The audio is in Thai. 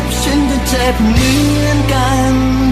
บฉันก็เจ็บเหมือนกัน